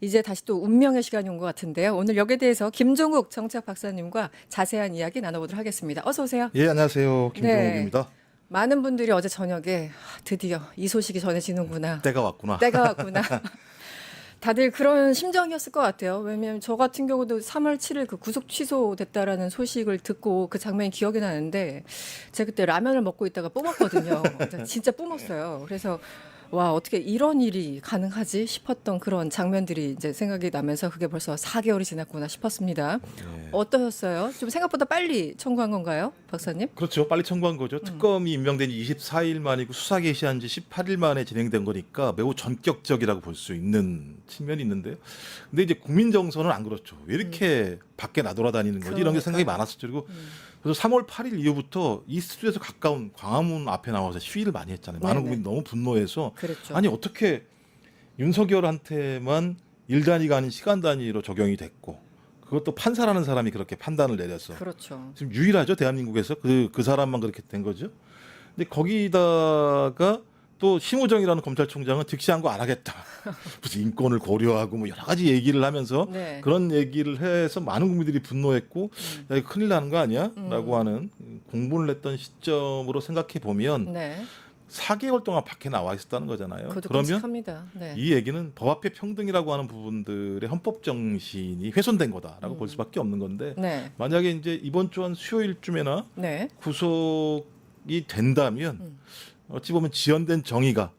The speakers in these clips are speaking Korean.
이제 다시 또 운명의 시간이 온 것 같은데요. 오늘 여기에 대해서 김종욱 정치학 박사님과 자세한 이야기 나눠보도록 하겠습니다. 어서 오세요. 예, 안녕하세요. 김종욱입니다. 많은 분들이 어제 저녁에 아, 드디어 이 소식이 전해지는구나. 때가 왔구나. 때가 왔구나. 다들 그런 심정이었을 것 같아요. 왜냐하면 저 같은 경우도 3월 7일 그 구속 취소됐다라는 소식을 듣고 그 장면이 기억이 나는데 제가 그때 라면을 먹고 있다가 뿜었거든요. 진짜 뿜었어요. 그래서 와 어떻게 이런 일이 가능하지 싶었던 그런 장면들이 이제 생각이 나면서 그게 벌써 4개월이 지났구나 싶었습니다. 예. 어떠셨어요? 좀 생각보다 빨리 청구한 건가요, 박사님? 그렇죠. 빨리 청구한 거죠. 특검이 임명된 지 24일 만이고 수사 개시한 지 18일 만에 진행된 거니까 매우 전격적이라고 볼 수 있는 측면이 있는데요. 근데 이제 국민 정서는 안 그렇죠. 왜 이렇게 밖에 나돌아다니는 거지? 이런 게 생각이. 많았었죠. 그리고 그래서 3월 8일 이후부터 이 스튜디오에서 가까운 광화문 앞에 나와서 시위를 많이 했잖아요. 많은 네네. 국민이 너무 분노해서 그랬죠. 아니 어떻게 윤석열한테만 일 단위가 아닌 시간 단위로 적용이 됐고 그것도 판사라는 사람이 그렇게 판단을 내려서 그렇죠. 지금 유일하죠 대한민국에서 그 그 사람만 그렇게 된 거죠. 근데 거기다가 또 심우정이라는 검찰총장은 즉시 한 거 안 하겠다. 무슨 인권을 고려하고 뭐 여러 가지 얘기를 하면서 네. 그런 얘기를 해서 많은 국민들이 분노했고 야, 이거 큰일 나는 거 아니야?라고 하는 공분을 냈던 시점으로 생각해 보면 네. 4개월 동안 밖에 나와 있었다는 거잖아요. 그러면. 네. 이 얘기는 법 앞에 평등이라고 하는 부분들의 헌법 정신이 훼손된 거다라고 볼 수밖에 없는 건데 네. 만약에 이제 이번 주 한 수요일쯤에나 네. 구속이 된다면 음. 어찌 보면 지연된 정의가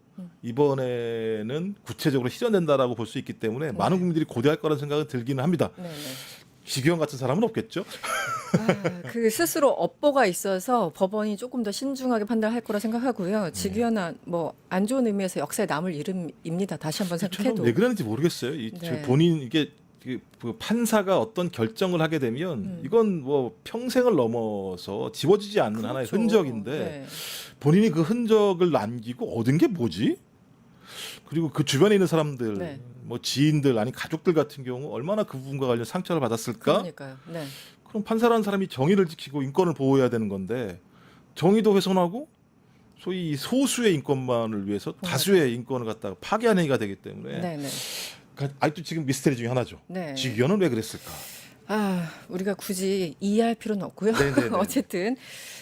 이번에는 구체적으로 실현된다라고 볼 수 있기 때문에 많은 국민들이 고대할 거라는 생각은 들기는 합니다. 네. 네. 지기현 같은 사람은 없겠죠. 아, 그 스스로 업보가 있어서 법원이 조금 더 신중하게 판단할 거라 생각하고요. 네. 직위현은 뭐안 좋은 의미에서 역사에 남을 이름입니다. 다시 한번 생각해도. 왜 그러는지 모르겠어요. 이저 네. 본인 이게 판사가 어떤 결정을 하게 되면 음. 이건 뭐 평생을 넘어서 지워지지 않는 하나의 그렇죠. 흔적인데 네. 본인이 그 흔적을 남기고 얻은 게 뭐지? 그리고 그 주변에 있는 사람들, 네. 뭐 지인들 아니 가족들 같은 경우 얼마나 그 부분과 관련 상처를 받았을까? 그러니까요. 네. 그럼 판사라는 사람이 정의를 지키고 인권을 보호해야 되는 건데 정의도 훼손하고 소위 이 소수의 인권만을 위해서 다수의 인권을 갖다가 파괴하는 행위가 되기 때문에 네, 네. 그 아직도 지금 미스테리 중에 하나죠. 네. 지기현은 왜 그랬을까? 아, 우리가 굳이 이해할 필요는 없고요. 네네네. 어쨌든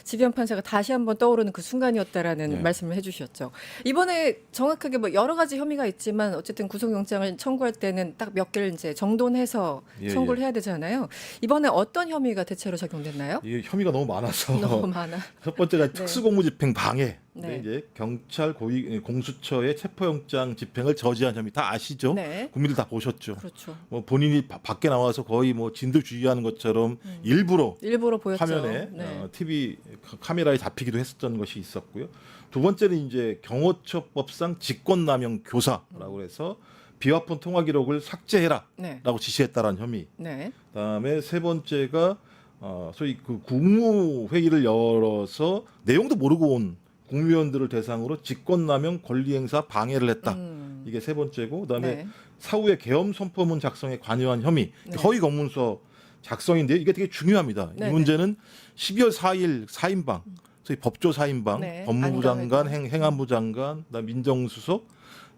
지변 판사가 다시 한번 떠오르는 그 순간이었다라는 네. 말씀을 해주셨죠. 이번에 정확하게 뭐 여러 가지 혐의가 있지만 어쨌든 구속영장을 청구할 때는 딱 몇 개를 이제 정돈해서 예, 청구를 예. 해야 되잖아요. 이번에 어떤 혐의가 대체로 적용됐나요? 이 혐의가 너무 많아서 너무 많아. 첫 번째가 네. 특수공무집행 방해. 네. 네. 이제 경찰 고위 공수처의 체포영장 집행을 저지한 혐의 다 아시죠? 네. 국민들 다 보셨죠. 그렇죠. 뭐 본인이 바- 밖에 나와서 거의 뭐 진두주의하는 것처럼 일부러 일부러 음. 보였죠. 화면에 네. 어, TV 카- 카메라에 잡히기도 했었던 것이 있었고요. 두 번째는 이제 경호처법상 직권남용 교사라고 해서 비화폰 통화 기록을 삭제해라라고 네. 지시했다라는 혐의. 네. 그다음에 세 번째가 어, 소위 그 국무회의를 열어서 내용도 모르고 온 국무위원들을 대상으로 직권남용 권리행사 방해를 했다. 음. 이게 세 번째고 그다음에 네. 사후에 계엄 선포문 작성에 관여한 혐의 네. 허위 공문서 작성인데 이게 되게 중요합니다. 네네. 이 문제는 12월 4일 사인방 소위 법조 사인방 네. 법무부 장관. 행, 행안부 장관, 그다음 민정수석,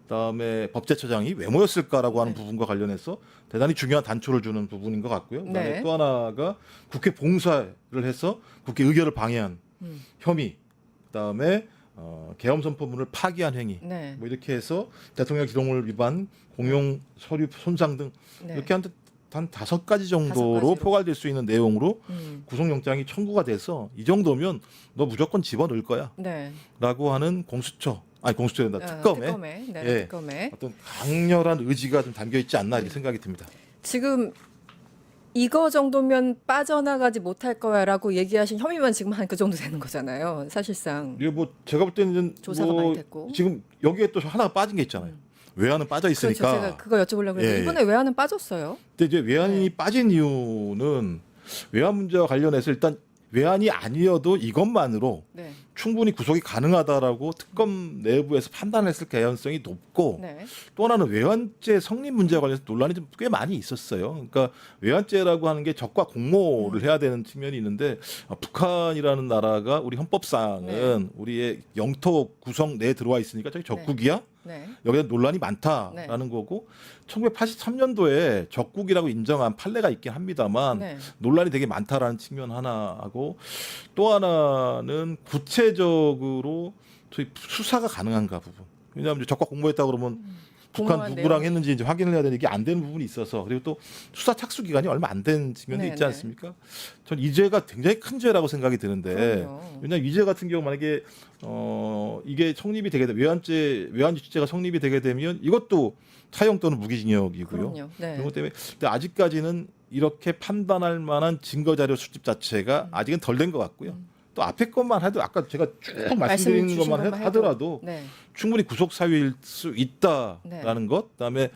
그다음에 법제처장이 왜 모였을까라고 하는 네. 부분과 관련해서 대단히 중요한 단초를 주는 부분인 것 같고요. 그다음에 네. 또 하나가 국회 봉사를 해서 국회 의결을 방해한 음. 혐의, 그다음에 어, 계엄 선포문을 파기한 행위, 네. 뭐 이렇게 해서 대통령 기록물 위반, 공용 서류 손상 등 네. 이렇게 한, 한 다섯 가지 정도로 다섯. 포괄될 수 있는 내용으로 음. 구속영장이 청구가 돼서 이 정도면 너 무조건 집어넣을 거야라고 네. 하는 공수처, 아니 공수처된다 아, 특검에 특검에. 네. 예. 특검에. 어떤 강렬한 의지가 좀 담겨 있지 않나 이렇게 생각이 듭니다. 지금 이거 정도면 빠져나가지 못할 거야라고 얘기하신 혐의만 지금 한 그 정도 되는 거잖아요. 사실상. 이게 뭐 제가 볼 때는 조사가 뭐 많이 됐고. 지금 여기에 또 하나 빠진 게 있잖아요. 외환은 빠져 그렇죠. 있으니까. 제가 그거 여쭤보려고 그랬는데 예, 예. 이번에 외환은 빠졌어요. 근데 이제 외환이 네. 빠진 이유는 외환 문제와 관련해서 일단 외환이 아니어도 이것만으로 네. 충분히 구속이 가능하다라고 특검 내부에서 판단했을 개연성이 높고 네. 또 하나는 외환죄 성립 문제와 관련해서 논란이 좀 꽤 많이 있었어요. 그러니까 외환죄라고 하는 게 적과 공모를 해야 되는 측면이 있는데 아, 북한이라는 나라가 우리 헌법상은 네. 우리의 영토 구성 내에 들어와 있으니까 저기 적국이야. 네. 여기에 논란이 많다라는 거고 1983년도에 적국이라고 인정한 판례가 있긴 합니다만 네. 논란이 되게 많다라는 측면 하나 하고 또 하나는 구체 적으로 저희 수사가 가능한가 부분. 왜냐하면 적과 공모했다 그러면 북한 공모한 누구랑. 했는지 이제 확인을 해야 되는 게안 되는 부분이 있어서 그리고 또 수사 착수 기간이 얼마 안 된 측면도 네, 있지 네. 않습니까? 전 이 죄가 굉장히 큰 죄라고 생각이 드는데 그럼요. 왜냐하면 이 죄 같은 경우 만약에 어 이게 성립이 되게 되 외환죄 외환유치죄가 성립이 되게 되면 이것도 사형 또는 무기징역이고요. 그럼요. 네. 그것 때문에 근데 아직까지는 이렇게 판단할 만한 증거 자료 수집 자체가 아직은 덜 된 것 같고요. 또 앞에 것만 해도 아까 제가 쭉 말씀드리는 말씀 주신 것만 해- 하더라도 네. 충분히 구속 사유일 수 있다라는 것. 그다음에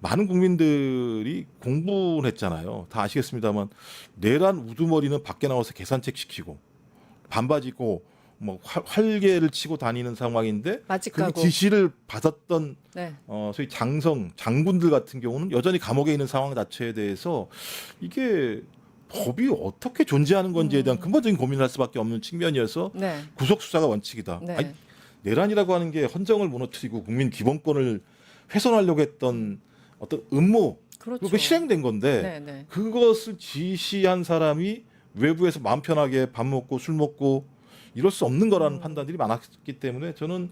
많은 국민들이 공부를 했잖아요. 다 아시겠습니다만 내란 우두머리는 밖에 나와서 계산책 시키고 반바지 입고 뭐 활, 활개를 치고 다니는 상황인데 그. 지시를 받았던 네. 어 소위 장성 장군들 같은 경우는 여전히 감옥에 있는 상황 자체에 대해서 이게 법이 어떻게 존재하는 건지에 대한 근본적인 고민을 할 수밖에 없는 측면이어서 네. 구속 수사가 원칙이다. 네. 아니, 내란이라고 하는 게 헌정을 무너뜨리고 국민 기본권을 훼손하려고 했던 어떤 음모 그렇죠. 그게 실행된 건데 네, 네. 그것을 지시한 사람이 외부에서 마음 편하게 밥 먹고 술 먹고 이럴 수 없는 거라는 음. 판단들이 많았기 때문에 저는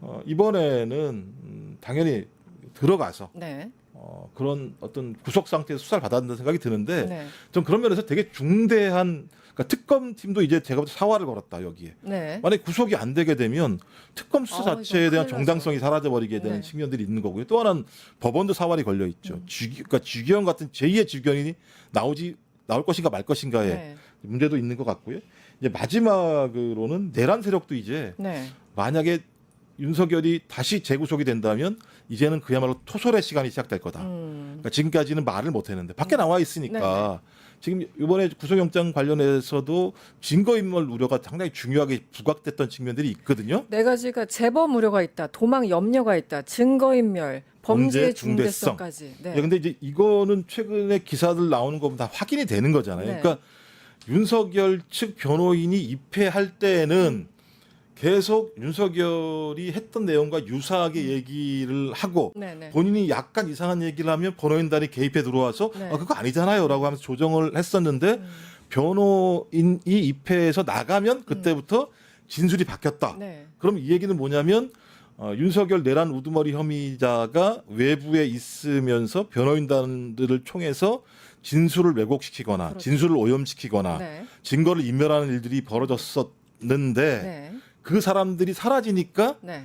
어, 이번에는 음, 당연히 들어가서 네. 어, 그런 어떤 구속 상태에서 수사를 받아야 된다는 생각이 드는데 네. 전 그런 면에서 되게 중대한 그러니까 특검팀도 이제 제가 볼때 사활을 걸었다 여기에 네. 만약 구속이 안 되게 되면 특검 수사 아, 자체에 대한 정당성이 사라져 버리게 되는 네. 측면들이 있는 거고요. 또 하나는 법원도 사활이 걸려 있죠. 주, 그러니까 주기현 같은 제2의 주기현이 나오지 나올 것인가 말 것인가에 네. 문제도 있는 것 같고요. 이제 마지막으로는 내란 세력도 이제 네. 만약에 윤석열이 다시 재구속이 된다면 이제는 그야말로 토솔의 시간이 시작될 거다. 음. 그러니까 지금까지는 말을 못 했는데 밖에 나와 네, 있으니까 지금 이번에 구속영장 관련해서도 증거인멸 우려가 상당히 중요하게 부각됐던 측면들이 있거든요. 네 가지가 재범 우려가 있다, 도망 염려가 있다, 증거인멸, 범죄 범죄 중대성까지. 네. 예, 근데 이제 이거는 최근에 기사들 나오는 거보다 다 확인이 되는 거잖아요. 네. 그러니까 윤석열 측 변호인이 입회할 때는 계속 윤석열이 했던 내용과 유사하게 얘기를 하고 네, 네. 본인이 약간 이상한 얘기를 하면 변호인단이 개입해 들어와서 네. 아, 그거 아니잖아요라고 하면서 조정을 했었는데 음. 변호인이 입회해서 나가면 그때부터 진술이 바뀌었다. 네. 그럼 이 얘기는 뭐냐면 어, 윤석열 내란 우두머리 혐의자가 외부에 있으면서 변호인단들을 총해서 진술을 왜곡시키거나 그렇죠. 진술을 오염시키거나 네. 증거를 인멸하는 일들이 벌어졌었는데 네. 그 사람들이 사라지니까 네.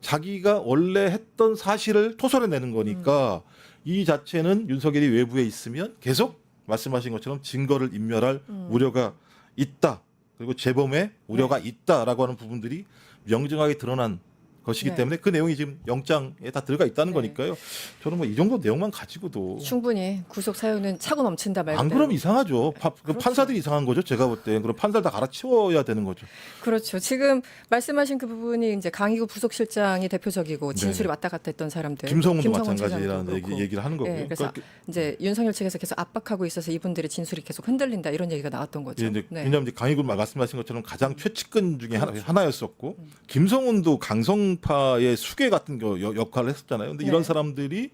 자기가 원래 했던 사실을 토설해내는 거니까 음. 이 자체는 윤석열이 외부에 있으면 계속 말씀하신 것처럼 증거를 인멸할 음. 우려가 있다. 그리고 재범의 우려가 네. 있다라고 하는 부분들이 명정하게 드러난 것이기 네. 때문에 그 내용이 지금 영장에 다 들어가 있다는 네. 거니까요. 저는 뭐 이 정도 내용만 가지고도 충분히 구속 사유는 차고 넘친다 말 안. 그러면 이상하죠. 파- 그 그렇죠. 판사들이 이상한 거죠. 제가 볼 때. 그럼 판사를 다 갈아치워야 되는 거죠. 그렇죠. 지금 말씀하신 그 부분이 이제 강희구 부속실장이 대표적이고 진술이 네. 왔다 갔다 했던 사람들. 김성훈도 김성훈 마찬가지라는 얘기. 얘기를 하는 거고요. 예, 그래서 그러니까 이제 윤석열 측에서 계속 압박하고 있어서 이분들의 진술이 계속 흔들린다 이런 얘기가 나왔던 거죠. 예, 이제 네. 왜냐하면 강희군 말씀하신 것처럼 가장 최측근 중에 하나, 하나였었고 김성훈도 강성 파의 수괴 같은 거 여- 역할을 했었잖아요. 근데 이런 네. 사람들이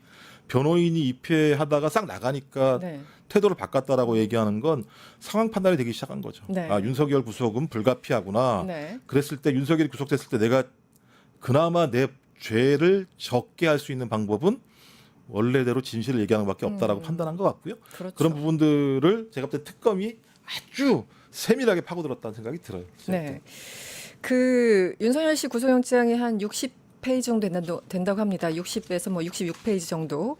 변호인이 입회하다가 싹 나가니까 네. 태도를 바꿨다라고 얘기하는 건 상황 판단이 되기 시작한 거죠. 네. 아 윤석열 구속은 불가피하구나. 네. 그랬을 때 윤석열이 구속됐을 때 내가 그나마 내 죄를 적게 할 수 있는 방법은 원래대로 진실을 얘기하는 것밖에 없다라고 음. 판단한 것 같고요. 그렇죠. 그런 부분들을 제가 볼 때 특검이 아주 세밀하게 파고들었다는 생각이 들어요. 네. 그 윤석열 씨 구속영장이 한 60페이지 정도 된다고, 된다고 합니다. 60에서 뭐 66페이지 정도.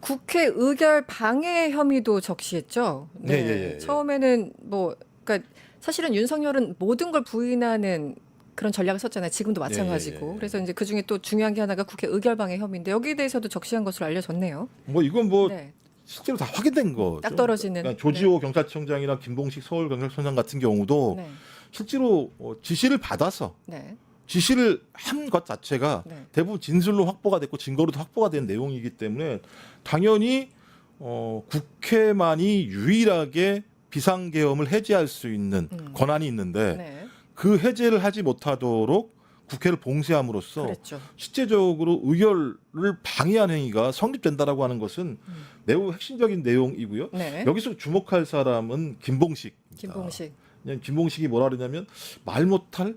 국회 의결 방해 혐의도 적시했죠. 네, 예, 예, 예. 처음에는 뭐 그러니까 사실은 윤석열은 모든 걸 부인하는 그런 전략을 썼잖아요. 지금도 마찬가지고. 예, 예, 예. 그래서 이제 그 중에 또 중요한 게 하나가 국회 의결 방해 혐의인데 여기에 대해서도 적시한 것으로 알려졌네요. 뭐 이건 뭐 네. 실제로 다 확인된 거죠. 딱 떨어지는. 그러니까 조지호 경찰청장이나 김봉식 서울 경찰청장 같은 경우도 네. 실제로 어, 지시를 받아서 네. 지시를 한 것 자체가 네. 대부분 진술로 확보가 됐고 증거로도 확보가 된 내용이기 때문에 당연히 어, 국회만이 유일하게 비상계엄을 해제할 수 있는 음. 권한이 있는데 네. 그 해제를 하지 못하도록 국회를 봉쇄함으로써 그랬죠. 실제적으로 의결을 방해한 행위가 성립된다라고 하는 것은 음. 매우 핵심적인 내용이고요. 네. 여기서 주목할 사람은 김봉식. 김봉식. 그냥 김봉식이 뭐라 그러냐면 말 못할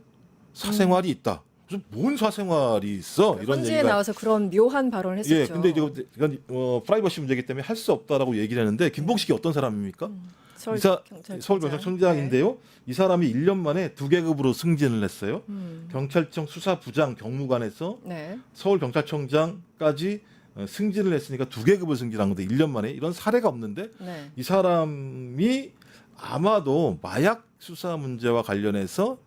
사생활이 있다. 무슨 뭔 사생활이 있어? 이런 현지에 얘기가 나와서 그런 묘한 발언을 했었죠. 예, 근데 이거 이건 어, 프라이버시 문제이기 때문에 할 수 없다라고 얘기를 했는데 김봉식이 어떤 사람입니까? 음, 서울 이사. 서울 경찰청장인데요. 이 사람이 1년 만에 두 계급으로 승진을 했어요. 네. 음. 경찰청 수사부장 경무관에서 네. 서울 경찰청장까지 어, 승진을 했으니까 두 계급을 승진한 건데 1년 만에 이런 사례가 없는데 네. 이 사람이 아마도 마약 수사 문제와 관련해서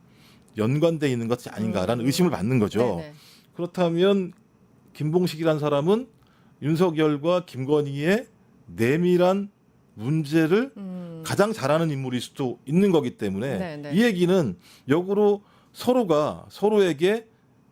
연관돼 있는 것이 아닌가라는 음. 의심을 받는 거죠. 네네. 그렇다면 김봉식이라는 사람은 윤석열과 김건희의 내밀한 문제를 음. 가장 잘하는 인물일 수도 있는 거기 때문에 네네. 이 얘기는 역으로 서로가 서로에게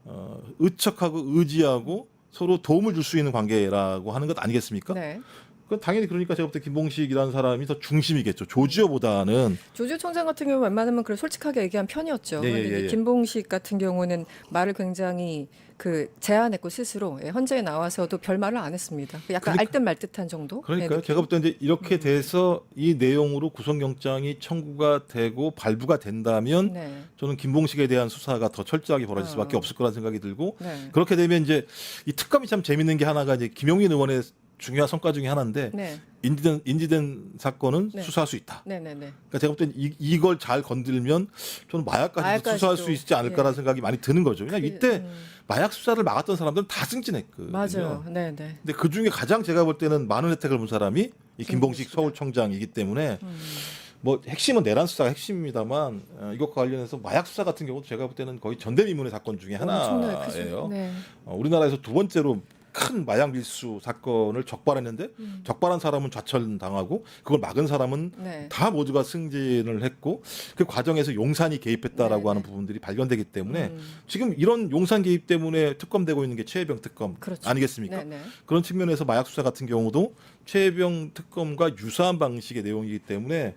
어, 의척하고 의지하고 서로 도움을 줄 수 있는 관계라고 하는 것 아니겠습니까? 네. 그 당연히 그러니까 제가 볼때 김봉식이라는 사람이 더 중심이겠죠. 조지호보다는 조지호 총장 같은 경우 웬만하면 그래 솔직하게 얘기한 편이었죠. 예, 예, 그런데 예, 예. 김봉식 같은 경우는 말을 굉장히 그 제안했고 스스로 예, 헌재에 나와서도 별 말을 안 했습니다. 약간 그러니까- 알듯 말듯한 정도. 그러니까요. 예, 제가 볼때 이제 이렇게 음. 돼서 이 내용으로 구속영장이 청구가 되고 발부가 된다면 네. 저는 김봉식에 대한 수사가 더 철저하게 벌어질 어. 수밖에 없을 거라는 생각이 들고 네. 그렇게 되면 이제 이 특검이 참 재밌는 게 하나가 이제 김용민 의원의 중요한 성과 중에 하나인데 네. 인지된 인지된 사건은 네. 수사할 수 있다. 네. 네. 네. 그러니까 제가 볼땐 이, 이걸 잘 건들면 저는 마약까지도 마약까지도. 수사할 수 있지 않을까라는 예. 생각이 많이 드는 거죠. 그냥 그, 이때 음, 마약 수사를 막았던 사람들은 다 승진했거든요. 맞아요. 네. 네. 근데 그 중에 가장 제가 볼 때는 많은 혜택을 본 사람이 이 김봉식. 서울청장이기 때문에 음. 뭐 핵심은 내란 수사가 핵심입니다만 어, 이것과 관련해서 마약 수사 같은 경우도 제가 볼 때는 거의 전대미문의 사건 중에. 하나예요. 네. 어, 우리나라에서 두 번째로 큰 마약 밀수 사건을 적발했는데 음. 적발한 사람은 좌천 당하고 그걸 막은 사람은 네. 다 모두가 승진을 했고 그 과정에서 용산이 개입했다라고 네, 하는 네. 부분들이 발견되기 때문에 음. 지금 이런 용산 개입 때문에 특검되고 있는 게 최혜병 특검 그렇죠. 아니겠습니까? 네. 네. 그런 측면에서 마약 수사 같은 경우도 최혜병 특검과 유사한 방식의 내용이기 때문에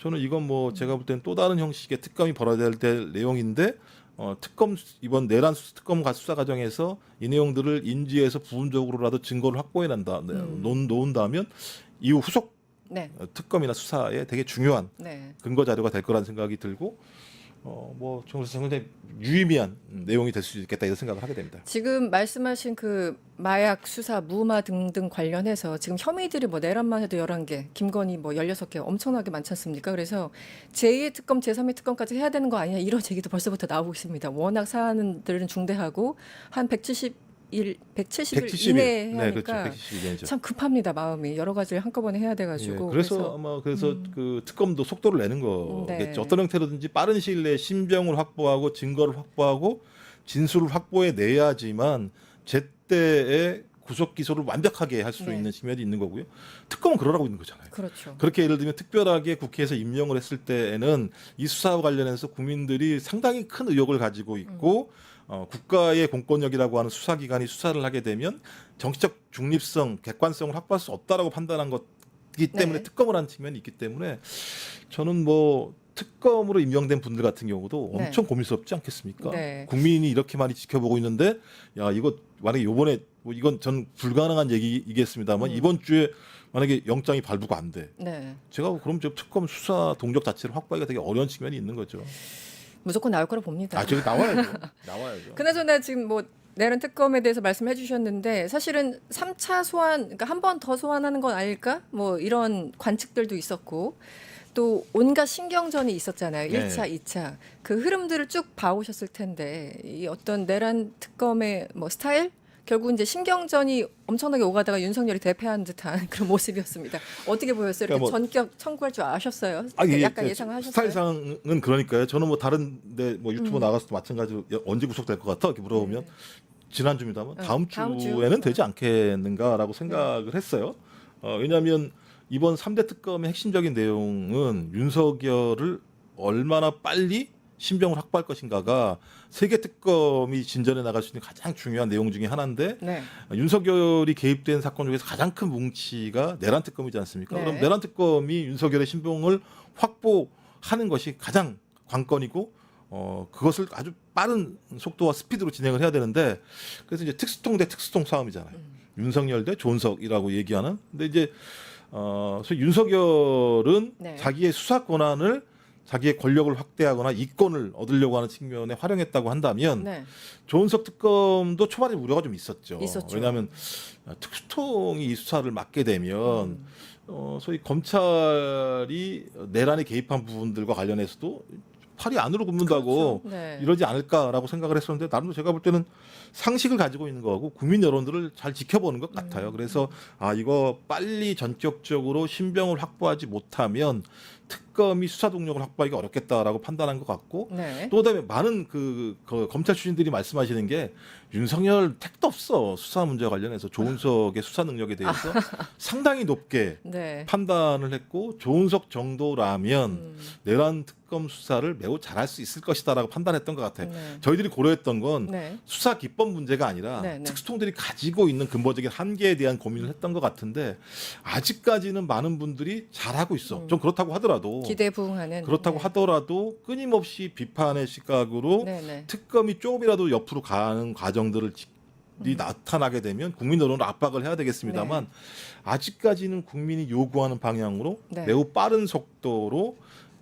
저는 이건 뭐 제가 볼 때는 또 다른 형식의 특검이 벌어야 될 내용인데 어, 특검 이번 내란 수- 특검 가 수사 과정에서 이 내용들을 인지해서 부분적으로라도 증거를 확보해 난다 네, 음. 놓, 놓은다면 이후 후속 네. 어, 특검이나 수사에 되게 중요한 네. 근거 자료가 될 거라는 생각이 들고 어뭐 굉장히 유의미한 음, 내용이 될 수 있겠다 이런 생각을 하게 됩니다. 지금 말씀하신 그 마약 수사, 무마 등등 관련해서 지금 혐의들이 뭐 내란만 해도 11개, 김건희 뭐 16개 엄청나게 많지 않습니까? 그래서 제2의 특검, 제3의 특검까지 해야 되는 거 아니냐 이런 얘기도 벌써부터 나오고 있습니다. 워낙 사안들은 중대하고 한 170 일, 170일 170일 이내에 네 하니까 그렇죠 170일이죠. 참 급합니다 마음이 여러 가지를 한꺼번에 해야 돼가지고 예, 그래서 그래서 아마 그래서 음. 그 특검도 속도를 내는 거겠죠. 네. 어떤 형태로든지 빠른 시일 내에 신병을 확보하고 증거를 확보하고 진술을 확보해 내야지만 제때에 구속 기소를 완벽하게 할 수 네. 있는 측면이 있는 거고요. 특검은 그러라고 있는 거잖아요. 그렇죠. 그렇게 예를 들면 특별하게 국회에서 임명을 했을 때에는 이 수사와 관련해서 국민들이 상당히 큰 의혹을 가지고 있고 어, 국가의 공권력이라고 하는 수사기관이 수사를 하게 되면 정치적 중립성, 객관성을 확보할 수 없다라고 판단한 것이기 때문에 네. 특검을 한 측면이 있기 때문에 저는 뭐 특검으로 임명된 분들 같은 경우도 네. 엄청 고민스럽지 않겠습니까? 네. 국민이 이렇게 많이 지켜보고 있는데 야 이거 만약에 요번에 뭐 이건 전 불가능한 얘기이겠습니다만 음. 이번 주에 만약에 영장이 발부가 안 돼. 네. 제가 그럼 저 특검 수사 동력 자체를 확보하기가 되게 어려운 측면이 있는 거죠. 무조건 나올 거라 봅니다. 아, 저기 나와야죠. 나와야죠. 그나저나 지금 뭐 내란 특검에 대해서 말씀해 주셨는데 사실은 3차 소환 그러니까 한 번 더 소환하는 건 아닐까? 뭐 이런 관측들도 있었고 또 온갖 신경전이 있었잖아요. 네. 1차, 2차. 그 흐름들을 쭉 봐오셨을 텐데 이 어떤 내란 특검의 뭐 스타일 결국 이제 신경전이 엄청나게 오가다가 윤석열이 대패한 듯한 그런 모습이었습니다. 어떻게 보였어요? 이렇게 그러니까 뭐- 전격 청구할 줄 아셨어요? 아, 예, 약간 그 예상을 하셨어요? 스타일상은 그러니까요. 저는 뭐 다른데 뭐 유튜브 음. 나가서도 마찬가지로 야, 언제 구속될 것 같아? 이렇게 물어보면 네. 지난주입니다만 네, 다음, 다음 주. 주에는 되지 않겠는가라고 생각을 했어요. 어, 왜냐하면 이번 3대 특검의 핵심적인 내용은 윤석열을 얼마나 빨리 신병을 확보할 것인가가 세계 특검이 진전해 나갈 수 있는 가장 중요한 내용 중에 하나인데 네. 윤석열이 개입된 사건 중에서 가장 큰 뭉치가 내란 특검이지 않습니까? 네. 그럼 내란 특검이 윤석열의 신병을 확보하는 것이 가장 관건이고 어 그것을 아주 빠른 속도와 스피드로 진행을 해야 되는데 그래서 이제 특수통 대 특수통 싸움이잖아요. 음. 윤석열 대 존석이라고 얘기하는. 근데 이제 어 윤석열은 네. 자기의 수사 권한을 자기의 권력을 확대하거나 이권을 얻으려고 하는 측면에 활용했다고 한다면 네. 조은석 특검도 초반에 우려가 좀 있었죠. 있었죠. 왜냐하면 특수통이 이 수사를 맡게 되면 음. 어, 소위 검찰이 내란에 개입한 부분들과 관련해서도 팔이 안으로 굽는다고 그렇죠. 네. 이러지 않을까라고 생각을 했었는데 나름대로 제가 볼 때는 상식을 가지고 있는 거고 국민 여론들을 잘 지켜보는 것 같아요. 음. 그래서 아 이거 빨리 전격적으로 신병을 확보하지 못하면 특 검이 수사 동력을 확보하기가 어렵겠다라고 판단한 것 같고 네. 또 그다음에 많은 그, 그 검찰 출신들이 말씀하시는 게 윤석열 택도 없어 수사 문제와 관련해서 조은석의 수사 능력에 대해서 상당히 높게 네. 판단을 했고 조은석 정도라면 음. 내란 특검 수사를 매우 잘할 수 있을 것이다라고 판단했던 것 같아요. 네. 저희들이 고려했던 건 네. 수사 기법 문제가 아니라 네, 네. 특수통들이 가지고 있는 근본적인 한계에 대한 고민을 했던 것 같은데 아직까지는 많은 분들이 잘하고 있어. 음. 좀 그렇다고 하더라도 기대 부응하는 그렇다고 네. 하더라도 끊임없이 비판의 시각으로 네, 네. 특검이 조금이라도 옆으로 가는 과정들을 이 음. 나타나게 되면 국민 여론을 압박을 해야 되겠습니다만 아직까지는 국민이 요구하는 방향으로 네. 매우 빠른 속도로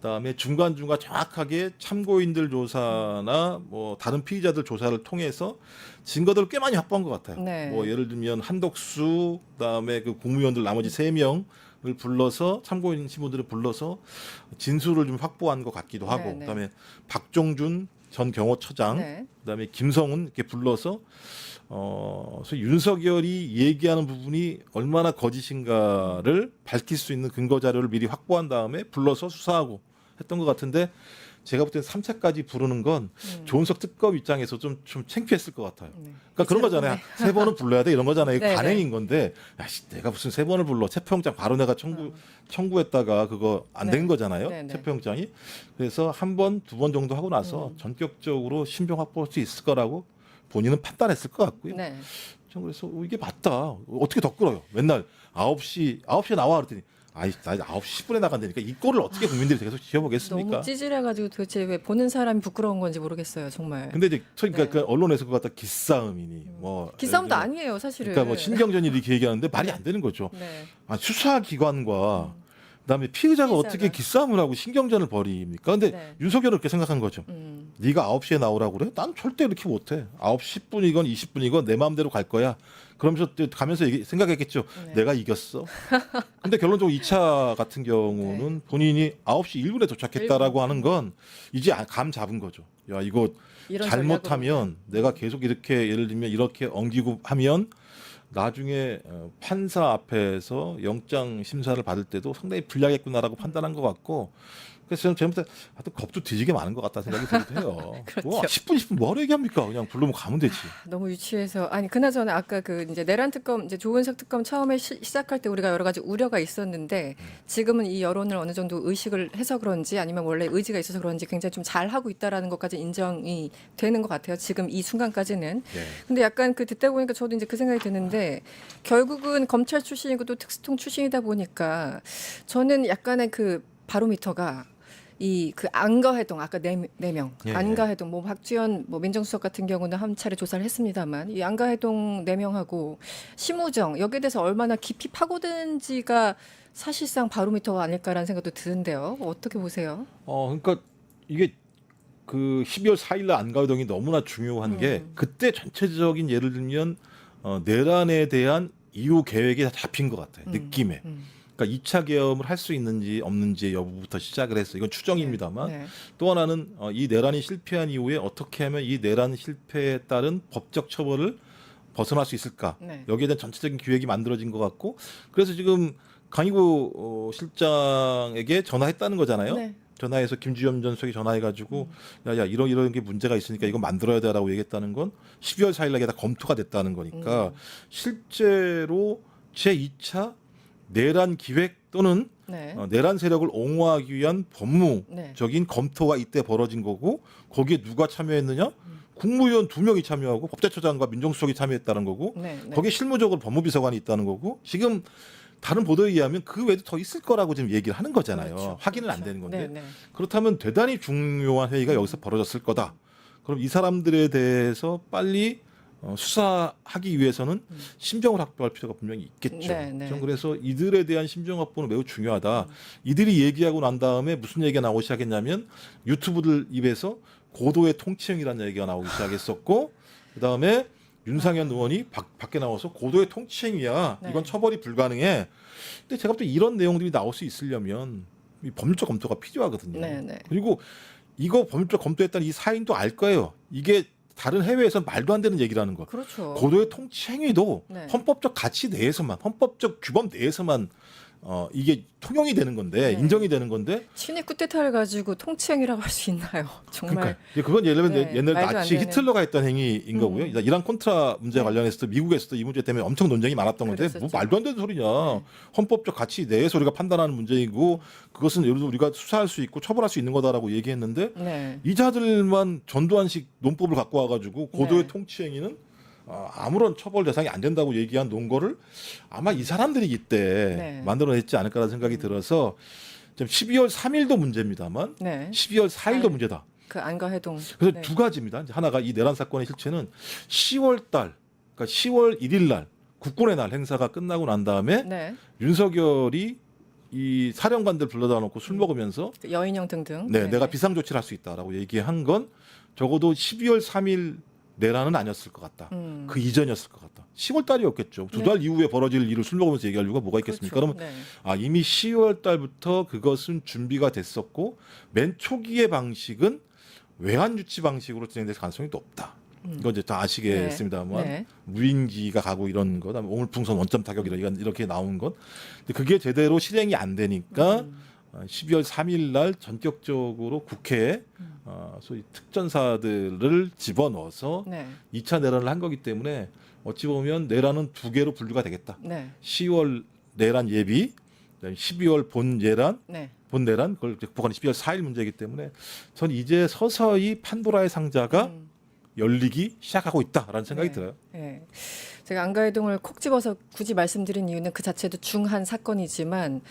그다음에 중간 중간 정확하게 참고인들 조사나 뭐 다른 피의자들 조사를 통해서 증거들을 꽤 많이 확보한 것 같아요. 네. 뭐 예를 들면 한덕수 그다음에 그 국무위원들 나머지 세 명을 불러서 참고인 신분들을 불러서 진술을 좀 확보한 것 같기도 하고 네, 네. 그다음에 박종준 전 경호처장 네. 그다음에 김성훈 이렇게 불러서 어 그래서 윤석열이 얘기하는 부분이 얼마나 거짓인가를 밝힐 수 있는 근거 자료를 미리 확보한 다음에 불러서 수사하고 했던 것 같은데 제가 볼 때는 3차까지 부르는 건 음. 조은석 특검 입장에서 좀 좀 창피했을 것 같아요. 네. 그러니까 그런 거잖아요. 세 번은 불러야 돼 이런 거잖아요. 이게 네, 관행인 건데 야 씨 내가 무슨 세 번을 불러 체포영장 바로 내가 청구 청구했다가 그거 안된 어. 네. 거잖아요. 네, 네. 체포영장이 그래서 한 번 두 번 정도 하고 나서 음. 전격적으로 신병 확보할 수 있을 거라고 본인은 판단했을 것 같고요. 네. 전 그래서 어, 이게 맞다. 어떻게 더 끌어요? 맨날 9시 9시에 나와 그랬더니 아이 나 9시 10분에 나간다니까 이 꼴을 어떻게 국민들이 계속 지어보겠습니까? 너무 찌질해가지고 도대체 왜 보는 사람이 부끄러운 건지 모르겠어요, 정말. 근데 이제 그러니까 네. 음. 그 언론에서 그거 갖다 기싸움이니 뭐 기싸움도 아니에요, 사실은. 그러니까 뭐 신경전이 이렇게 얘기하는데 말이 안 되는 거죠. 네. 아, 수사 기관과 그다음에 피의자가, 피의자가. 어떻게 기싸움을 하고 신경전을 벌입니까? 근데 네. 윤석열은 그렇게 생각한 거죠. 음. 네가 9시에 나오라고 그래? 난 절대 이렇게 못 해. 9시 10분이건 20분이건 내 마음대로 갈 거야. 그러면서 또 가면서 얘기- 생각했겠죠. 네. 내가 이겼어. 근데 결론적으로 2차 같은 경우는 본인이 9시 1분에 도착했다라고 네. 하는 건 이제 아- 감 잡은 거죠. 야, 이거 잘못하면 내가 계속 이렇게 예를 들면 이렇게 엉기고 하면 나중에 어, 판사 앞에서 영장 심사를 받을 때도 상당히 불리하겠구나라고 판단한 것 같고 그래서 저는 제가 하여튼 겁도 뒤지게 많은 것 같다 생각이 들기도 해요. 그렇죠. 뭐 10분 20분 뭐하러 얘기합니까? 그냥 부르면 가면 되지. 너무 유치해서 아니 그나저나 아까 그 이제 내란 특검 이제 조은석 특검 처음에 시, 시작할 때 우리가 여러 가지 우려가 있었는데 지금은 이 여론을 어느 정도 의식을 해서 그런지 아니면 원래 의지가 있어서 그런지 굉장히 좀 잘 하고 있다라는 것까지 인정이 되는 것 같아요. 지금 이 순간까지는. 네. 근데 약간 그 듣다 보니까 저도 이제 그 생각이 드는데 결국은 검찰 출신이고 또 특수통 출신이다 보니까 저는 약간의 그 바로미터가 이 그 안가해동 아까 네, 네 명, 예, 예. 안가해동 뭐 박지원 뭐 민정수석 같은 경우는 한 차례 조사를 했습니다만 이 안가해동 네 명하고 심우정 여기에 대해서 얼마나 깊이 파고든지가 사실상 바로미터가 아닐까라는 생각도 드는데요. 어떻게 보세요? 어 그러니까 이게 그 12월 4일 날 안가회동이 너무나 중요한 게 음. 그때 전체적인 예를 들면 어, 내란에 대한 이후 계획이 다 잡힌 것 같아요. 음, 느낌에. 음. 그러니까 2차 계엄을 할 수 있는지 없는지 여부부터 시작을 했어요. 이건 추정입니다만 네. 또 하나는 어, 이 내란이 실패한 이후에 어떻게 하면 이 내란 실패에 따른 법적 처벌을 벗어날 수 있을까? 네. 여기에 대한 전체적인 기획이 만들어진 것 같고 그래서 지금 강희구 어, 실장에게 전화했다는 거잖아요. 네. 전화해서 김주겸 전 수석이 전화해가지고 야야 이런 이런 게 문제가 있으니까 이거 만들어야 돼라고 얘기했다는 건 12월 4일 날에 다 검토가 됐다는 거니까 음. 실제로 제 2차 내란 기획 또는 네. 어, 내란 세력을 옹호하기 위한 법무적인 네. 검토가 이때 벌어진 거고 거기에 누가 참여했느냐? 국무위원 두 명이 참여하고 법제처장과 민정수석이 참여했다는 거고 네. 네. 거기에 실무적으로 법무비서관이 있다는 거고 지금 다른 보도에 의하면 그 외에도 더 있을 거라고 지금 얘기를 하는 거잖아요. 그렇죠. 확인은 안 그렇죠. 되는 건데 네, 네. 그렇다면 대단히 중요한 회의가 여기서 벌어졌을 거다. 그럼 이 사람들에 대해서 빨리 어, 수사하기 위해서는 심정을 확보할 필요가 분명히 있겠죠. 네, 네. 전 그래서 이들에 대한 심정 확보는 매우 중요하다. 이들이 얘기하고 난 다음에 무슨 얘기가 나오기 시작했냐면 유튜브들 입에서 고도의 통치형이라는 얘기가 나오기 시작했었고 그다음에 윤상현 의원이 밖, 밖에 나와서 고도의 통치행위야. 네. 이건 처벌이 불가능해. 근데 제가 볼때 이런 내용들이 나올 수 있으려면 이 법률적 검토가 필요하거든요. 네, 네. 그리고 이거 법률적 검토했다는 이 사인도 알 거예요. 이게 다른 해외에서 말도 안 되는 얘기라는 거. 그렇죠. 고도의 통치 행위도 네. 헌법적 가치 내에서만, 헌법적 규범 내에서만 어 이게 통용이 되는 건데 네. 인정이 되는 건데 친일 쿠데타를 가지고 통치행위라고 할 수 있나요? 정말 그러니까 이제 그건 예를 들면 네, 옛날 말도 안 나치 되는. 히틀러가 했던 행위인 음. 거고요. 이란 콘트라 문제 네. 관련해서도 미국에서도 이 문제 때문에 엄청 논쟁이 많았던 건데 뭐 그랬었죠. 말도 안 되는 소리냐. 네. 헌법적 가치 내에서 우리가 판단하는 문제이고 그것은 예를 들어 우리가 수사할 수 있고 처벌할 수 있는 거다라고 얘기했는데 네. 이자들만 전두환식 논법을 갖고 와가지고 고도의 네. 통치행위는 아, 아무런 처벌 대상이 안 된다고 얘기한 논거를 아마 이 사람들이 이때 네. 만들어냈지 않을까라는 생각이 들어서 지금 12월 3일도 문제입니다만 네. 12월 4일도 네. 문제다. 그 안과 해동. 그래서 네. 두 가지입니다. 하나가 이 내란 사건의 실체는 10월 달, 그러니까 10월 1일 날 국군의 날 행사가 끝나고 난 다음에 네. 윤석열이 이 사령관들 불러다 놓고 술 먹으면서 그 여인형 등등. 네, 내가 비상 조치를 할 수 있다라고 얘기한 건 적어도 12월 3일 내란은 아니었을 것 같다. 음. 그 이전이었을 것 같다. 10월 달이었겠죠. 두 네. 달 이후에 벌어질 일을 술 먹으면서 얘기할 이유가 뭐가 있겠습니까? 그렇죠. 그러면 네. 아 이미 10월 달부터 그것은 준비가 됐었고 맨 초기의 방식은 외환 유치 방식으로 진행될 가능성이 높다. 음. 이거 이제 다 아시겠습니다만 네. 무인기가 가고 이런 거, 그다음에 오물풍선 원점 타격 이런 이렇게 나온 것. 근데 그게 제대로 실행이 안 되니까 음. 어, 12월 3일 날 전격적으로 국회에 음. 어, 소위 특전사들을 집어넣어서 네. 2차 내란을 한 거기 때문에 어찌 보면 내란은 두 개로 분류가 되겠다. 네. 10월 내란 예비, 그다음에 12월 본 예란, 네. 본 내란 그걸 극복하는 12월 4일 문제이기 때문에 전 이제 서서히 판도라의 상자가 음. 열리기 시작하고 있다라는 생각이 네. 들어요. 네. 제가 안가해동을 콕 집어서 굳이 말씀드린 이유는 그 자체도 중한 사건이지만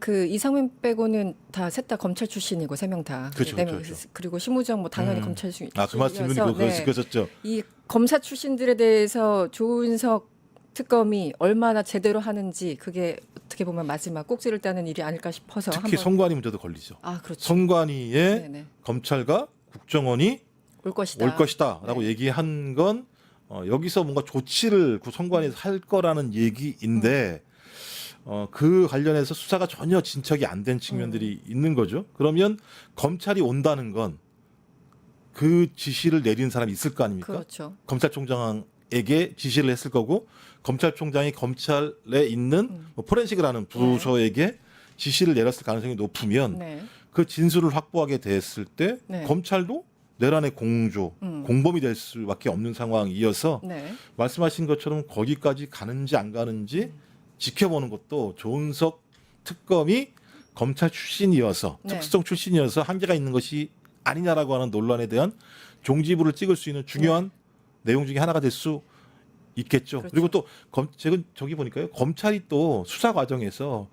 그 이상민 빼고는 다 셋 다 검찰 출신이고 세 명 다. 그렇죠, 네 명. 그렇죠. 그리고 심우정 뭐 당연히 음. 검찰 출신. 아 그 말씀이 그, 네. 그랬었죠. 이 검사 출신들에 대해서 조은석 특검이 얼마나 제대로 하는지 그게 어떻게 보면 마지막 꼭지를 따는 일이 아닐까 싶어서 특히 한번 선관위 문제도 걸리죠. 아 그렇죠. 선관위에 네네. 검찰과 국정원이 올 것이다. 올 것이다라고 네. 얘기한 건 어, 여기서 뭔가 조치를 그 선관위에서 할 거라는 얘기인데 어, 그 관련해서 수사가 전혀 진척이 안 된 측면들이 음. 있는 거죠. 그러면 검찰이 온다는 건 그 지시를 내린 사람이 있을 거 아닙니까? 그렇죠. 검찰총장에게 지시를 했을 거고 검찰총장이 검찰에 있는 음. 뭐 포렌식을 하는 부서에게 지시를 내렸을 가능성이 높으면 네. 그 진술을 확보하게 됐을 때 네. 검찰도 내란의 공조, 음. 공범이 될 수밖에 없는 상황이어서 네. 말씀하신 것처럼 거기까지 가는지 안 가는지 지켜보는 것도 조은석 특검이 검찰 출신이어서 네. 특수성 출신이어서 한계가 있는 것이 아니냐라고 하는 논란에 대한 종지부를 찍을 수 있는 중요한 내용 중에 하나가 될 수 있겠죠. 네. 그렇죠. 그리고 또 검, 제가 저기 보니까요. 검찰이 또 수사 과정에서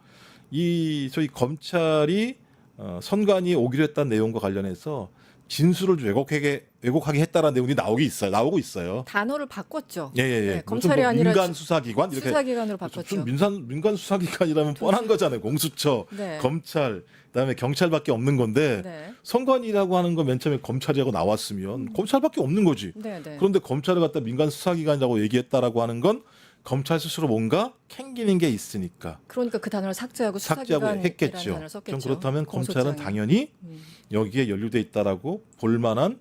이 저희 검찰이 어, 선관위에 오기로 했다는 내용과 관련해서 진술을 왜곡하게 왜곡하게 했다라는 내용이 나오기 있어요. 나오고 있어요. 단어를 바꿨죠. 예, 예, 예. 네, 검찰이 뭐 아니라 민간 수사기관 이렇게 수사기관으로 바꿨죠. 민간 민간 수사기관이라면 뻔한 거잖아요. 공수처, 네. 검찰, 그다음에 경찰밖에 없는 건데 네. 선관위라고 하는 거맨 처음에 검찰이라고 나왔으면 검찰밖에 없는 거지. 네, 네. 그런데 검찰을 갖다 민간 수사기관이라고 얘기했다라고 하는 건 검찰 스스로 뭔가 캥기는 게 있으니까 그러니까 그 단어를 삭제하고 삭제하고 했겠죠. 좀 그렇다면 검찰은 공소장에. 당연히 음. 여기에 연루돼 있다라고 볼 만한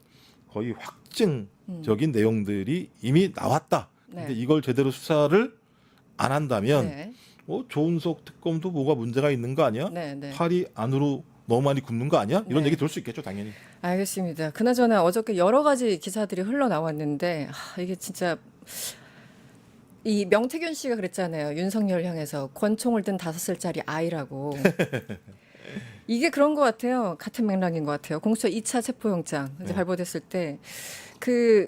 거의 확증적인 내용들이 이미 나왔다. 음. 네. 근데 이걸 제대로 수사를 안 한다면 네. 어, 조은석 특검도 뭐가 문제가 있는 거 아니야? 네, 네. 팔이 안으로 너무 많이 굽는 거 아니야? 이런 네. 얘기 들을 수 있겠죠, 당연히. 알겠습니다. 그나저나 어저께 여러 가지 기사들이 흘러나왔는데 아, 이게 진짜 이 명태균 씨가 그랬잖아요. 윤석열 향해서 권총을 든 다섯 살짜리 아이라고. 이게 그런 것 같아요. 같은 맥락인 것 같아요. 공수처 2차 체포영장 이제 네. 발부됐을 때 그경그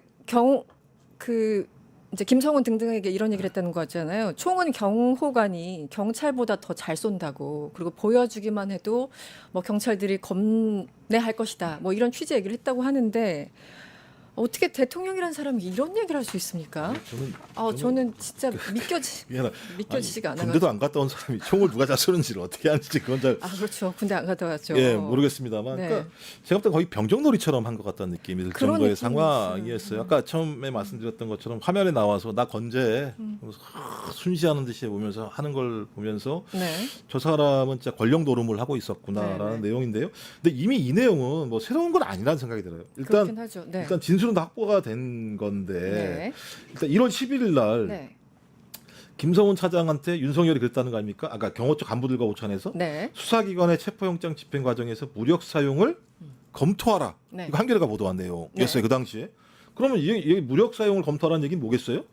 이제 김성훈 등등에게 이런 얘기를 했다는 거잖아요. 총은 경호관이 경찰보다 더 잘 쏜다고 그리고 보여주기만 해도 뭐 경찰들이 겁내할 것이다. 뭐 이런 취지 얘기를 했다고 하는데 어떻게 대통령이라는 사람이 이런 얘기를 할 수 있습니까? 저는 아 저는 진짜 믿겨지 미안하. 믿겨지지가 않아요. 군대도 안 갔다 온 사람이 총을 누가 잘 쏘는지를 어떻게 하는지 그건 잘 아 그렇죠. 군대 안 갔다 왔죠. 예, 모르겠습니다만. 네. 그러니까 제가 볼 때 거의 병정놀이처럼 한 것 같다는 느낌이 들 그런 정도의 느낌이 상황이었어요. 아까 처음에 말씀드렸던 것처럼 화면에 나와서 나 건재 음. 하, 순시하는 듯이 보면서 하는 걸 보면서 네. 저 사람은 진짜 권력 노름을 하고 있었구나라는 네, 내용인데요. 근데 이미 이 내용은 뭐 새로운 건 아니라는 생각이 들어요. 그렇긴 일단 하죠. 네. 일단 진술 은다 확보가 된 건데 네. 일단 1월 11일 날 네. 김성훈 차장한테 윤석열이 그랬다는 거 아닙니까? 아까 경호처 간부들과 오찬해서 네. 수사기관의 체포영장 집행 과정에서 무력 사용을 검토하라. 네. 이거 한겨레가 보도한 내용이었어요 네. 그 당시에. 그러면 이, 이 무력 사용을 검토하라는 얘기는 뭐겠어요?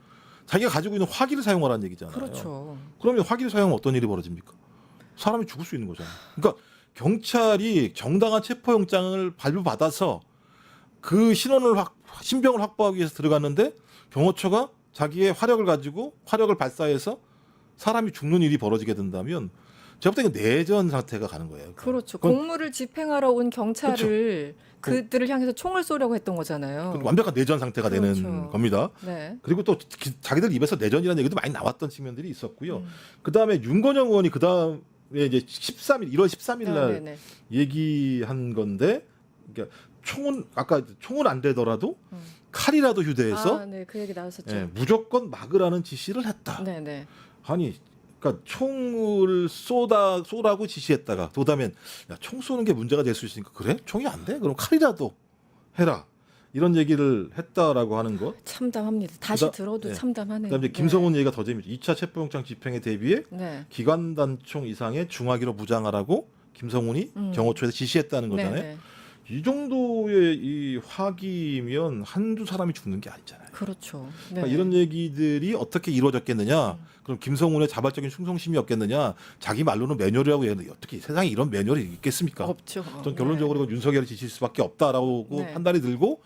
자기가 가지고 있는 화기를 사용하라는 얘기잖아요. 그렇죠. 그러면 화기를 사용하면 어떤 일이 벌어집니까? 사람이 죽을 수 있는 거잖아요. 그러니까 경찰이 정당한 체포영장을 발부받아서 그 신원을 확, 신병을 확보하기 위해서 들어갔는데 경호처가 자기의 화력을 가지고 화력을 발사해서 사람이 죽는 일이 벌어지게 된다면 제가 볼 때는 내전 상태가 가는 거예요. 그렇죠. 그건 공무를 집행하러 온 경찰을 그들을 향해서 총을 쏘려고 했던 거잖아요. 그건 완벽한 내전 상태가 되는 그렇죠. 겁니다. 네. 그리고 또 기- 자기들 입에서 내전이라는 얘기도 많이 나왔던 측면들이 있었고요. 음. 그 다음에 윤건영 의원이 그 다음에 이제 13일, 1월 13일 날 네, 네. 얘기한 건데, 그러니까 총은 아까 총은 안 되더라도 음. 칼이라도 휴대해서 아, 네. 그 얘기 나왔었죠. 예, 무조건 막으라는 지시를 했다. 네, 네. 아니, 그러니까 총을 쏘다 쏘라고 지시했다가 그다음엔 야, 총 쏘는 게 문제가 될 수 있으니까 그래? 총이 안 돼? 그럼 칼이라도 해라. 이런 얘기를 했다라고 하는 것. 참담합니다. 다시 그다- 들어도 네. 참담하네요. 그다음에 이제 김성훈 얘기가 더 재밌죠. 2차 체포영장 집행에 대비해 네. 네. 기관 단총 이상의 중화기로 무장하라고 김성훈이 음. 경호처에서 지시했다는 네, 거잖아요. 네. 이 정도의 이 화기면 한두 사람이 죽는 게 아니잖아요. 그렇죠. 네. 그러니까 이런 얘기들이 어떻게 이루어졌겠느냐? 음. 그럼 김성훈의 자발적인 충성심이 없겠느냐? 자기 말로는 매뉴얼이라고 얘기하는데 어떻게 세상에 이런 매뉴얼이 있겠습니까? 없죠. 전 결론적으로 이건 윤석열이 지실 수밖에 없다라고 네. 판단이 들고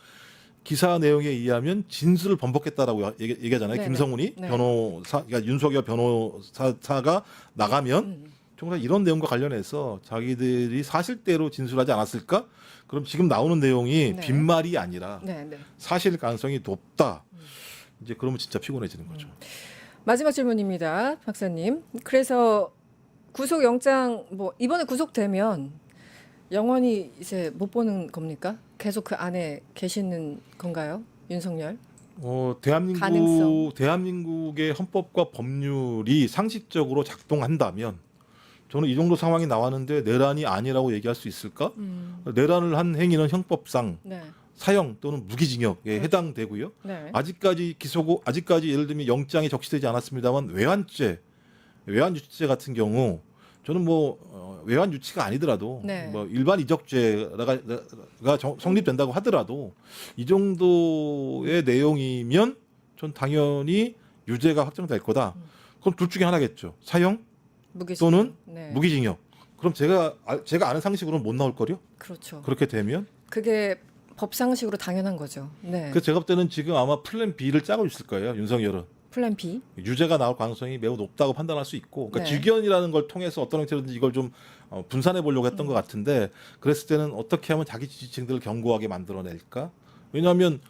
기사 내용에 의하면 진술을 번복했다라고 얘기, 얘기 하잖아요. 네네. 김성훈이 네. 변호사, 그러니까 윤석열 변호사가 나가면 음. 정말 이런 내용과 관련해서 자기들이 사실대로 진술하지 않았을까? 그럼 지금 나오는 내용이 네. 빈말이 아니라 네, 네. 사실 가능성이 높다. 이제 그러면 진짜 피곤해지는 거죠. 마지막 질문입니다, 박사님. 그래서 구속 영장 뭐 이번에 구속되면 영원히 이제 못 보는 겁니까? 계속 그 안에 계시는 건가요, 윤석열? 어, 대한민국 가능성. 대한민국의 헌법과 법률이 상식적으로 작동한다면 저는 이 정도 상황이 나왔는데 내란이 아니라고 얘기할 수 있을까? 음, 내란을 한 행위는 형법상 네, 사형 또는 무기징역에 그렇죠. 해당되고요. 네, 아직까지 기소고 아직까지 예를 들면 영장이 적시되지 않았습니다만 외환죄, 외환유치죄 같은 경우 저는 뭐 어, 외환 유치가 아니더라도 네. 뭐 일반 이적죄가 성립된다고 하더라도 이 정도의 내용이면 전 당연히 유죄가 확정될 거다. 음. 그럼 둘 중에 하나겠죠. 사형 무기 또는 네, 무기징역. 그럼 제가 아- 제가 아는 상식으로는 못 나올 거요. 그렇죠. 그렇게 되면 그게 법상식으로 당연한 거죠. 네, 그래서 제가 볼 때는 지금 아마 플랜 B를 짜고 있을 거예요. 윤석열은. 플랜 B. 유죄가 나올 가능성이 매우 높다고 판단할 수 있고 그러니까 네. 직연이라는 걸 통해서 어떤 형태로든 지 이걸 좀 어, 분산해 보려고 했던 음. 것 같은데 그랬을 때는 어떻게 하면 자기 지지층들을 견고하게 만들어낼까? 왜냐하면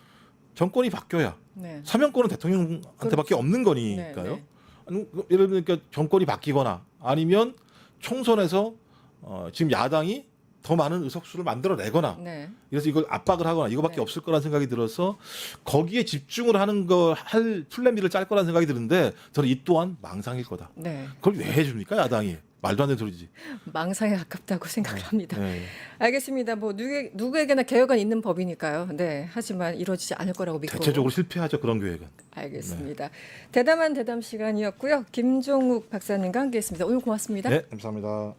정권이 바뀌어야 네, 사명권은 대통령한테밖에 없는 거니까요. 네, 네. 그 예를 들면 그러니까 정권이 바뀌거나 아니면 총선에서 어, 지금 야당이 더 많은 의석수를 만들어내거나 네. 그래서 이걸 압박을 하거나 이거밖에 네. 없을 거라는 생각이 들어서 거기에 집중을 하는 거할 플랜 B를 짤 거라는 생각이 드는데 저는 이 또한 망상일 거다. 네. 그걸 왜 해줍니까 야당이? 말도 안 되는 소리지. 망상에 가깝다고 생각을 합니다. 네. 알겠습니다. 뭐 누구, 누구에게나 개혁은 있는 법이니까요. 네. 하지만 이루어지지 않을 거라고 믿고. 대체적으로 실패하죠 그런 계획은. 알겠습니다. 대담한 대담 시간이었고요. 김종욱 박사님과 함께했습니다. 오늘 고맙습니다. 네, 감사합니다.